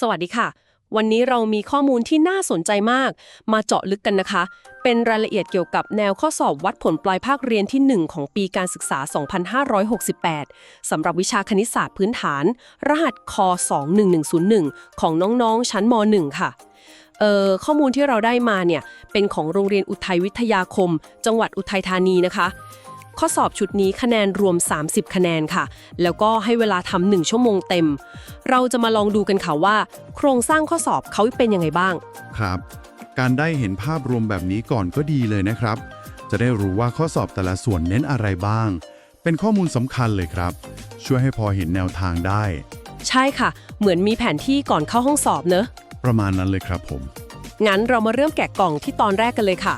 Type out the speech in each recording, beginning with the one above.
สวัสดีค่ะ วันนี้เรามีข้อมูลที่น่าสนใจมาก มาเจาะลึกกันนะคะ เป็นรายละเอียดเกี่ยวกับแนวข้อสอบวัดผลปลายภาคเรียนที่ 1 ของปีการศึกษา 2568 สำหรับวิชาคณิตศาสตร์พื้นฐาน รหัสค21101 ของน้องๆ ชั้นม .1 ค่ะเอ่อข้อมูลที่เราได้มาเนี่ย เป็นของโรงเรียนอุทัยวิทยาคม จังหวัดอุทัยธานีนะคะ ข้อสอบชุดนี้คะแนนรวม 30 คะแนนค่ะ แล้วก็ให้เวลาทำหนึ่งชั่วโมงเต็ม เราจะมาลองดูกันค่ะว่า โครงสร้างข้อสอบเขาเป็นยังไงบ้าง ครับ การได้เห็นภาพรวมแบบนี้ก่อนก็ดีเลยนะครับ จะได้รู้ว่าข้อสอบแต่ละส่วนเน้นอะไรบ้าง เป็นข้อมูลสำคัญเลยครับ ช่วยให้พอเห็นแนวทางได้ ใช่ค่ะ เหมือนมีแผนที่ก่อนเข้าห้องสอบเนอะ ประมาณนั้นเลยครับผม งั้นเรามาเริ่มแกะกล่องที่ตอนแรกกันเลยค่ะ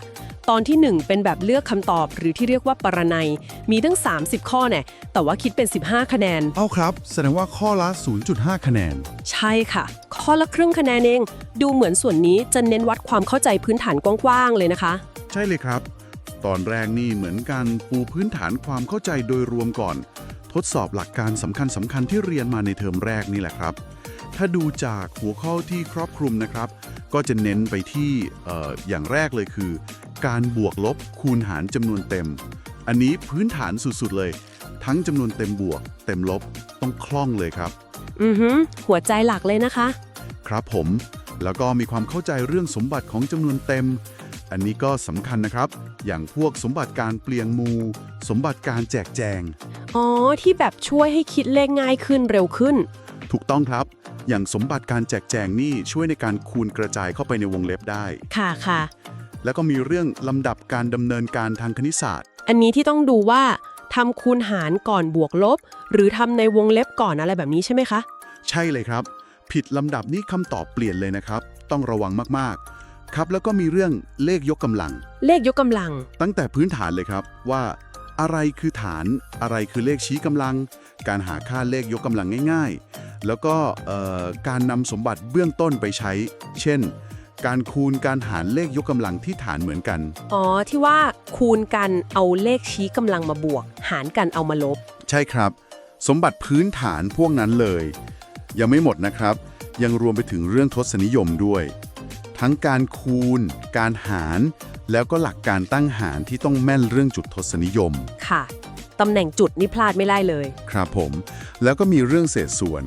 ตอนที่ 1 เป็นแบบเลือกคำตอบหรือที่เรียกว่าปรนัย มีตั้ง 30 ข้อแน่แต่ว่าคิดเป็น 15 คะแนน เอาครับ แสดงว่าข้อละ 0.5 คะแนน ใช่ค่ะ ข้อละครึ่งคะแนนเอง ดูเหมือนส่วนนี้จะเน้นวัดความเข้าใจพื้นฐานกว้างๆเลยนะคะ ใช่เลยครับ ตอนแรกนี่เหมือนการปูพื้นฐานความเข้าใจโดยรวมก่อน ทดสอบหลักการสำคัญสำคัญๆที่เรียนมาในเทอมแรกนี่แหละครับ ถ้าดูจากหัวข้อที่ครอบคลุมนะครับ ก็จะเน้นไปที่เอ่ออย่างแรกเลยคือ การบวกลบคูณหารจำนวนเต็ม อันนี้พื้นฐานสุดๆเลย ทั้งจำนวนเต็มบวก เต็มลบต้องคล่องเลยครับ อือหือหัวใจหลักเลยนะคะ ครับผม แล้วก็มีความเข้าใจเรื่องสมบัติของจำนวนเต็ม อันนี้ก็สำคัญนะครับ อย่างพวกสมบัติการเปลี่ยนหมู สมบัติการแจกแจง อ๋อ ที่แบบช่วยให้คิดเลขง่ายขึ้นเร็วขึ้น ถูกต้องครับ อย่างสมบัติการแจกแจงนี่ช่วยในการคูณกระจายเข้าไปในวงเล็บได้ ค่ะค่ะ แล้วก็มีเรื่องลำดับการดำเนินการทางคณิตศาสตร์ อันนี้ที่ต้องดูว่าทำคูณหารก่อนบวกลบ หรือทำในวงเล็บก่อนอะไรแบบนี้ใช่ไหมคะ ใช่เลยครับ ผิดลำดับนี่คำตอบเปลี่ยนเลยนะครับ ต้องระวังมากๆ ครับแล้วก็มีเรื่องเลขยกกำลัง เลขยกกำลัง ตั้งแต่พื้นฐานเลยครับว่า อะไรคือฐาน อะไรคือเลขชี้กำลัง การหาค่าเลขยกกำลังง่าย ๆ แล้วก็เอ่อการนำสมบัติเบื้องต้นไปใช้ เช่น การคูณการหารเลขยกกำลังที่ฐานเหมือนกัน อ๋อ ที่ว่าคูณกันเอาเลขชี้กำลังมาบวก หารกันเอามาลบ ใช่ครับ สมบัติพื้นฐานพวกนั้นเลย ยังไม่หมดนะครับ ยังรวมไปถึงเรื่องทศนิยมด้วย ทั้งการคูณ การหาร แล้วก็หลักการตั้งหารที่ต้องแม่นเรื่องจุดทศนิยม ค่ะ ตำแหน่งจุดนี่พลาดไม่ได้เลย ครับผม แล้วก็มีเรื่องเศษส่วน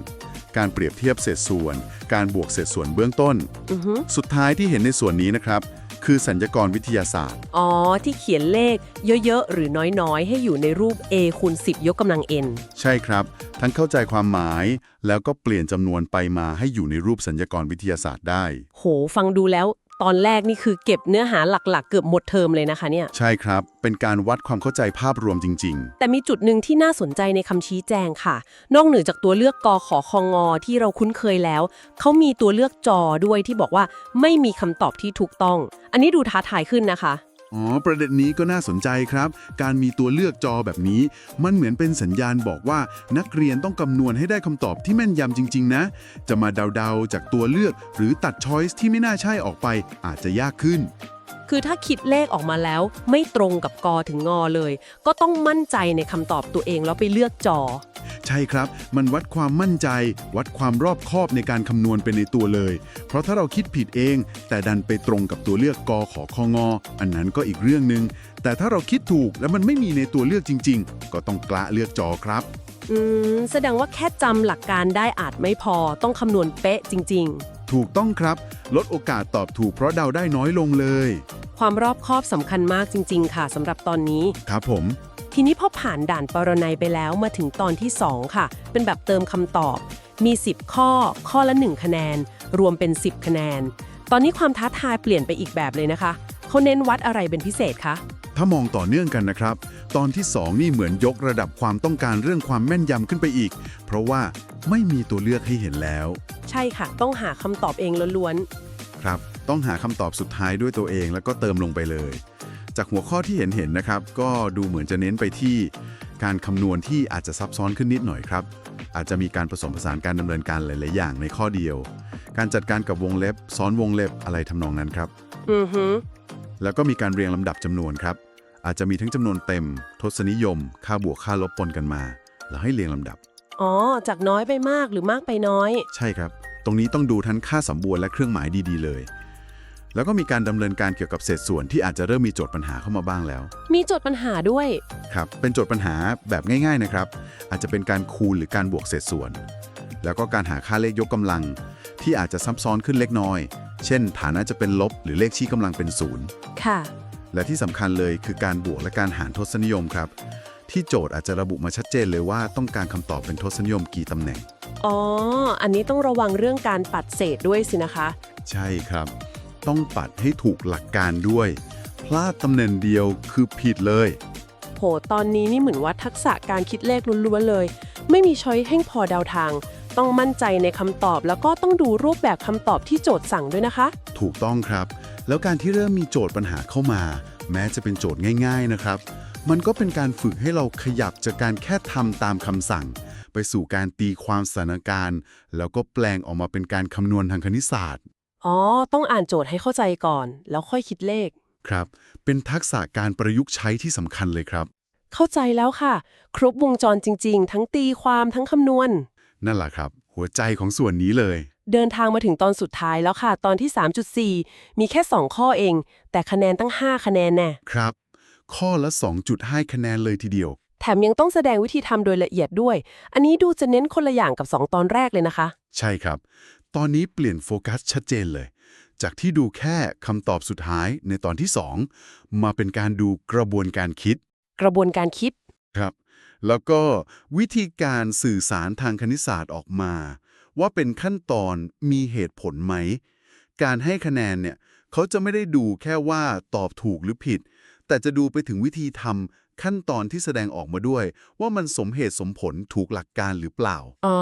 การเปรียบเทียบเศษส่วน การบวกเศษส่วนเบื้องต้น อือฮึสุดท้ายที่เห็นในส่วนนี้นะครับ คือสัญญกรวิทยาศาสตร์ อ๋อ ที่เขียนเลขเยอะ ๆ หรือน้อยๆ ให้อยู่ในรูป a คูณ10 ยกกำลัง n ใช่ครับ ทั้งเข้าใจความหมาย แล้วก็เปลี่ยนจำนวนไปมาให้อยู่ในรูปสัญญกรวิทยาศาสตร์ได้ โห ฟังดูแล้ว ตอนแรกนี่คือเก็บเนื้อหาหลักๆ เกือบหมดเทอมเลยนะคะเนี่ย ใช่ครับ เป็นการวัดความเข้าใจภาพรวมจริงแต่มีจุดหนึ่งที่น่าสนใจในคำชี้แจงค่ะ นอกเหนือจากตัวเลือกกขอคองอที่เราคุ้นเคยแล้ว เขามีตัวเลือกจอด้วยที่บอกว่าไม่มีคำตอบที่ถูกต้อง อันนี้ดูท้าทายขึ้นนะคะๆ อ๋อ ประเด็นนี้ก็น่าสนใจครับ การมีตัวเลือกจอแบบนี้ มันเหมือนเป็นสัญญาณบอกว่านักเรียนต้องคำนวณให้ได้คำตอบที่แม่นยำจริง ๆ นะ จะมาเดาๆจากตัวเลือก หรือตัดช้อยส์ที่ไม่น่าใช่ออกไป อาจจะยากขึ้น คือถ้าคิดเลขออกมาแล้ว ไม่ตรงกับกอถึงงอเลย ก็ต้องมั่นใจในคำตอบตัวเองแล้วไปเลือกจอ ใช่ครับ มันวัดความมั่นใจ วัดความรอบคอบในการคำนวณเป็นในตัวเลย เพราะถ้าเราคิดผิดเอง แต่ดันไปตรงกับตัวเลือกกอขอคองอ อันนั้นก็อีกเรื่องหนึ่งแต่ถ้าเราคิดถูกแล้วมันไม่มีในตัวเลือกจริง ๆ ก็ต้องกละเลือกจอครับ อืม แสดงว่าแค่จำหลักการได้อาจไม่พอ ต้องคำนวณเป๊ะจริง ถูกต้องครับ ลดโอกาสตอบถูกเพราะเดาได้น้อยลงเลย ๆ ความรอบคอบสำคัญมากจริง ๆ ค่ะสำหรับตอนนี้ ครับผม ทีนี้พอผ่านด่านปรนัยไปแล้วมาถึงตอนที่ 2 ค่ะ เป็นแบบเติมคำตอบ มี 10 ข้อ ข้อละ 1 คะแนน รวมเป็น 10 คะแนน ตอนนี้ความท้าทายเปลี่ยนไปอีกแบบเลยนะคะเขาเน้นวัดอะไรเป็นพิเศษคะถ้ามองต่อเนื่องกันนะครับ ตอนที่ 2 นี่เหมือนยกระดับความต้องการเรื่องความแม่นยำขึ้นไปอีก เพราะว่าไม่มีตัวเลือกให้เห็นแล้ว ใช่ค่ะ ต้องหาคำตอบเองล้วนครับ ต้องหาคำตอบสุดท้ายด้วยตัวเองแล้วก็เติมลงไปเลย จากหัวข้อที่เห็นเห็นๆนะครับ ก็ดูเหมือนจะเน้นไปที่การคำนวณที่อาจจะซับซ้อนขึ้นนิดหน่อยครับ อาจจะมีการผสมผสานการดำเนินการหลาย ๆ อย่างในข้อเดียว การจัดการกับวงเล็บ ซ้อนวงเล็บอะไรทำนองนั้นครับๆอือฮึแล้วก็มีการเรียงลำดับจำนวนครับ อาจจะมีทั้งจำนวนเต็ม ทศนิยม ค่าบวกค่าลบปนกันมา แล้วให้เรียงลำดับ อ๋อ จากน้อยไปมากหรือมากไปน้อย ใช่ครับ ตรงนี้ต้องดูทั้งค่าสำบวนและเครื่องหมายดี ๆ เลย แล้วก็มีการดำเนินการเกี่ยวกับเศษส่วนที่อาจจะเริ่มมีโจทย์ปัญหาเข้ามาบ้างแล้ว มีโจทย์ปัญหาด้วย ครับเป็นโจทย์ปัญหาแบบง่ายๆนะครับ อาจจะเป็นการคูณหรือการบวกเศษส่วน แล้วก็การหาค่าเลขยกกำลัง ที่อาจจะซับซ้อนขึ้นเล็กน้อย เช่น ฐานะจะเป็นลบหรือเลขชี้กำลังเป็นศูนย์ค่ะ และที่สำคัญเลยคือการบวกและการหารทศนิยมครับ ที่โจทย์อาจจะระบุมาชัดเจนเลยว่าต้องการคำตอบเป็นทศนิยมกี่ตำแหน่ง อ๋อ อันนี้ต้องระวังเรื่องการปัดเศษด้วยสินะคะ ใช่ครับ ต้องปัดให้ถูกหลักการด้วย พลาดตำแหน่งเดียวคือผิดเลย โห ตอนนี้นี่เหมือนว่าทักษะการคิดเลขล้วนๆเลย ไม่มีช้อยให้พอเดาทาง ต้องมั่นใจในคำตอบ แล้วก็ต้องดูรูปแบบคำตอบที่โจทย์สั่งด้วยนะคะ ถูกต้องครับ แล้วการที่เริ่มมีโจทย์ปัญหาเข้ามา แม้จะเป็นโจทย์ง่าย ๆนะครับ มันก็เป็นการฝึกให้เราขยับจากการแค่ทำตามคำสั่ง ไปสู่การตีความสถานการณ์ แล้วก็แปลงออกมาเป็นการคำนวณทางคณิตศาสตร์ อ๋อ ต้องอ่านโจทย์ให้เข้าใจก่อน แล้วค่อยคิดเลข ครับ เป็นทักษะการประยุกต์ใช้ที่สำคัญเลยครับ เข้าใจแล้วค่ะ ครบวงจรจริง ๆ ทั้งตีความทั้งคำนวณ นั่นแหละครับ หัวใจของส่วนนี้เลย เดินทางมาถึงตอนสุดท้ายแล้วค่ะ ตอนที่ 3.4 มีแค่ 2 ข้อเอง แต่คะแนนตั้ง 5 คะแนนแน่ ครับ ข้อละ 2.5 คะแนนเลยทีเดียว แถมยังต้องแสดงวิธีทำโดยละเอียดด้วย อันนี้ดูจะเน้นคนละอย่างกับ 2 ตอนแรกเลยนะคะ ใช่ครับ ตอนนี้เปลี่ยนโฟกัสชัดเจนเลย จากที่ดูแค่คำตอบสุดท้ายในตอนที่ 2 มาเป็นการดูกระบวนการคิด กระบวนการคิดครับ แล้วก็วิธีการสื่อสารทางคณิตศาสตร์ออกมา ว่าเป็นขั้นตอนมีเหตุผลไหม การให้คะแนนเนี่ยเขาจะไม่ได้ดูแค่ว่าตอบถูกหรือผิด แต่จะดูไปถึงวิธีทำ ขั้นตอนที่แสดงออกมาด้วย ว่ามันสมเหตุสมผลถูกหลักการหรือเปล่า อ๋อ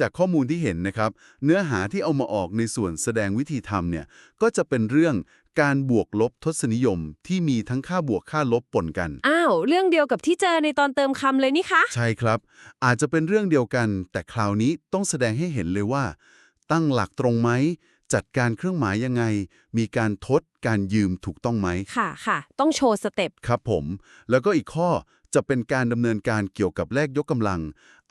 จากข้อมูลที่เห็นนะครับ เนื้อหาที่เอามาออกในส่วนแสดงวิธีทำเนี่ยก็จะเป็นเรื่องการบวกลบทศนิยมที่มีทั้งค่าบวกค่าลบปนกัน อ้าว เรื่องเดียวกับที่เจอในตอนเติมคำเลยนี่คะ ใช่ครับ อาจจะเป็นเรื่องเดียวกัน แต่คราวนี้ต้องแสดงให้เห็นเลยว่า ตั้งหลักตรงไหม จัดการเครื่องหมายยังไง มีการทดการยืมถูกต้องไหม ค่ะค่ะ ต้องโชว์สเต็ป ครับผม แล้วก็อีกข้อจะเป็นการดำเนินการเกี่ยวกับแลกยกกำลัง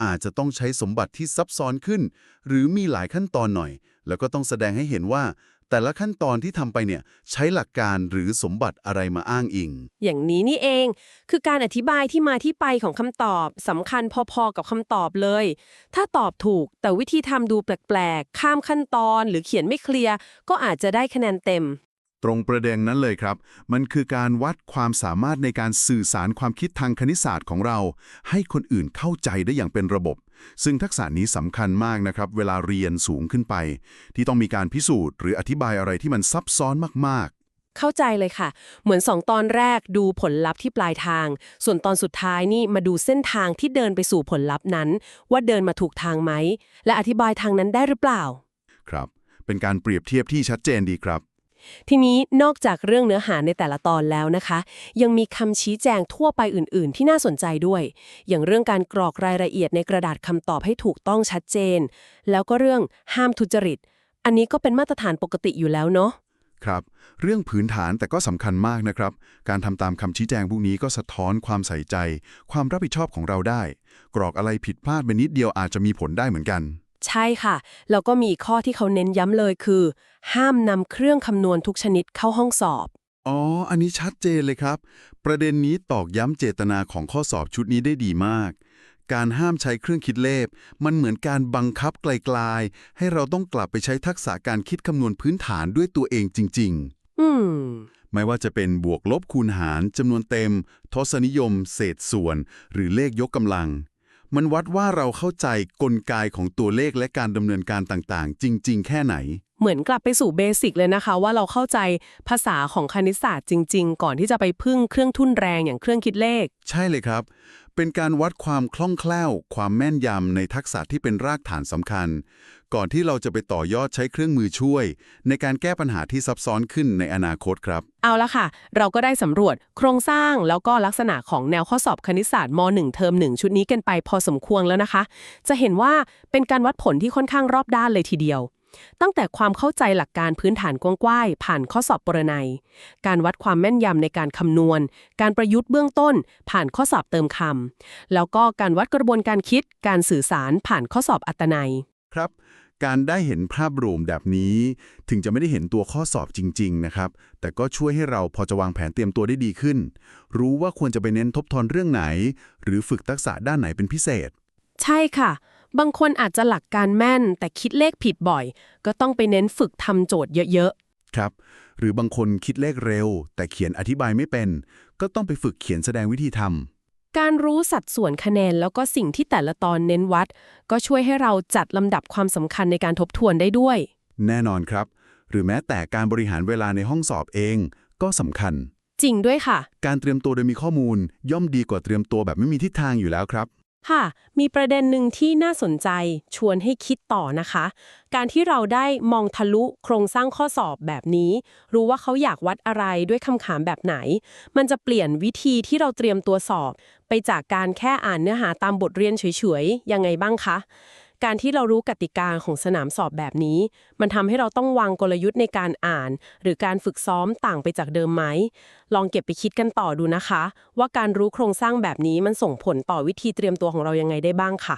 อาจจะต้องใช้สมบัติที่ซับซ้อนขึ้น หรือมีหลายขั้นตอนหน่อย แล้วก็ต้องแสดงให้เห็นว่า แต่ละขั้นตอนที่ทำไปเนี่ยใช้หลักการหรือสมบัติอะไรมาอ้างอิง อย่างนี้นี่เอง คือการอธิบายที่มาที่ไปของคำตอบสำคัญพอๆกับคำตอบเลย ถ้าตอบถูกแต่วิธีทำดูแปลกๆ ข้ามขั้นตอนหรือเขียนไม่เคลียร์ ก็อาจจะได้คะแนนเต็ม ตรงประเด็นนั้นเลยครับ มันคือการวัดความสามารถในการสื่อสารความคิดทางคณิตศาสตร์ของเรา ให้คนอื่นเข้าใจได้อย่างเป็นระบบ ซึ่งทักษะนี้สำคัญมากนะครับ เวลาเรียนสูงขึ้นไป ที่ต้องมีการพิสูจน์ หรืออธิบายอะไรที่มันซับซ้อนมากเข้าใจเลยค่ะ เหมือนสองตอนแรกดูผลลัพธ์ที่ปลายทาง ส่วนตอนสุดท้ายนี่มาดูเส้นทางที่เดินไปสู่ผลลัพธ์นั้น ว่าเดินมาถูกทางไหม และอธิบายทางนั้นได้หรือเปล่าๆครับ เป็นการเปรียบเทียบที่ชัดเจนดีครับ ทีนี้นอกจากเรื่องเนื้อหาในแต่ละตอนแล้วนะคะ ยังมีคำชี้แจงทั่วไปอื่น ๆ ที่น่าสนใจด้วย อย่างเรื่องการกรอกรายละเอียดในกระดาษคำตอบให้ถูกต้องชัดเจน แล้วก็เรื่องห้ามทุจริต อันนี้ก็เป็นมาตรฐานปกติอยู่แล้วเนาะครับเรื่องผืนฐานแต่ก็สำคัญมากนะครับ การทำตามคำชี้แจงพวกนี้ก็สะท้อนความใส่ใจ ความรับผิดชอบของเราได้ กรอกอะไรผิดพลาดไปนิดเดียวอาจจะมีผลได้เหมือนกัน ใช่ค่ะ แล้วก็มีอีกข้อที่เขาเน้นย้ำเลยคือ ห้ามนำเครื่องคำนวณทุกชนิดเข้าห้องสอบ อ๋อ อันนี้ชัดเจนเลยครับ ประเด็นนี้ตอกย้ำเจตนาของข้อสอบชุดนี้ได้ดีมาก การห้ามใช้เครื่องคิดเลข มันเหมือนการบังคับไกลๆ ให้เราต้องกลับไปใช้ทักษะการคิดคำนวณพื้นฐานด้วยตัวเองจริงอืมๆไม่ว่าจะเป็นบวกลบคูณหารจำนวนเต็ม ทศนิยม เศษส่วน หรือเลขยกกำลัง มันวัดว่าเราเข้าใจกลไกของตัวเลขและการดำเนินการต่างๆ จริง ๆ แค่ไหน เหมือนกลับไปสู่เบสิกเลยนะคะ ว่าเราเข้าใจภาษาของคณิตศาสตร์จริง ๆ ก่อนที่จะไปพึ่งเครื่องทุ่นแรงอย่างเครื่องคิดเลข ใช่เลยครับ เป็นการวัดความคล่องแคล่ว ความแม่นยำในทักษะที่เป็นรากฐานสำคัญ ก่อนที่เราจะไปต่อยอดใช้เครื่องมือช่วย ในการแก้ปัญหาที่ซับซ้อนขึ้นในอนาคตครับ เอาละค่ะ เราก็ได้สำรวจโครงสร้างแล้วก็ลักษณะของแนวข้อสอบคณิตศาสตร์ม .1 เทอม1 ชุดนี้กันไปพอสมควรแล้วนะคะ จะเห็นว่าเป็นการวัดผลที่ค่อนข้างรอบด้านเลยทีเดียว ตั้งแต่ความเข้าใจหลักการพื้นฐานกว้างๆผ่านข้อสอบปรนัย การวัดความแม่นยำในการคำนวณ การประยุทธ์เบื้องต้น ผ่านข้อสอบเติมคำแล้วก็การวัดกระบวนการคิด การสื่อสารผ่านข้อสอบอัตนัย ครับ การได้เห็นภาพรวมแบบนี้ ถึงจะไม่ได้เห็นตัวข้อสอบจริง ๆ นะครับ แต่ก็ช่วยให้เราพอจะวางแผนเตรียมตัวได้ดีขึ้น รู้ว่าควรจะไปเน้นทบทวนเรื่องไหน หรือฝึกทักษะด้านไหนเป็นพิเศษ ใช่ค่ะ บางคนอาจจะหลักการแม่น แต่คิดเลขผิดบ่อย ก็ต้องไปเน้นฝึกทำโจทย์เยอะครับ หรือบางคนคิดเลขเร็ว แต่เขียนอธิบายไม่เป็น ก็ต้องไปฝึกเขียนแสดงวิธีทำๆการรู้สัดส่วนคะแนนแล้วก็สิ่งที่แต่ละตอนเน้นวัด ก็ช่วยให้เราจัดลำดับความสำคัญในการทบทวนได้ด้วย แน่นอนครับ หรือแม้แต่การบริหารเวลาในห้องสอบเอง ก็สำคัญ จริงด้วยค่ะ การเตรียมตัวโดยมีข้อมูล ย่อมดีกว่าเตรียมตัวแบบไม่มีทิศทางอยู่แล้วครับ ค่ะ มีประเด็นหนึ่งที่น่าสนใจชวนให้คิดต่อนะคะ การที่เราได้มองทะลุโครงสร้างข้อสอบแบบนี้ รู้ว่าเขาอยากวัดอะไรด้วยคำถามแบบไหน มันจะเปลี่ยนวิธีที่เราเตรียมตัวสอบ ไปจากการแค่อ่านเนื้อหาตามบทเรียนเฉยๆยังไงบ้างคะ การที่เรารู้กติกาของสนามสอบแบบนี้ มันทำให้เราต้องวางกลยุทธ์ในการอ่าน หรือการฝึกซ้อมต่างไปจากเดิมไหม ลองเก็บไปคิดกันต่อดูนะคะ ว่าการรู้โครงสร้างแบบนี้มันส่งผลต่อวิธีเตรียมตัวของเรายังไงได้บ้างค่ะ